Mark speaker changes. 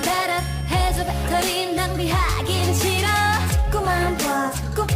Speaker 1: 다들 배려 해줘 배터리 낭비하기는 싫어. 자꾸만 봐 자꾸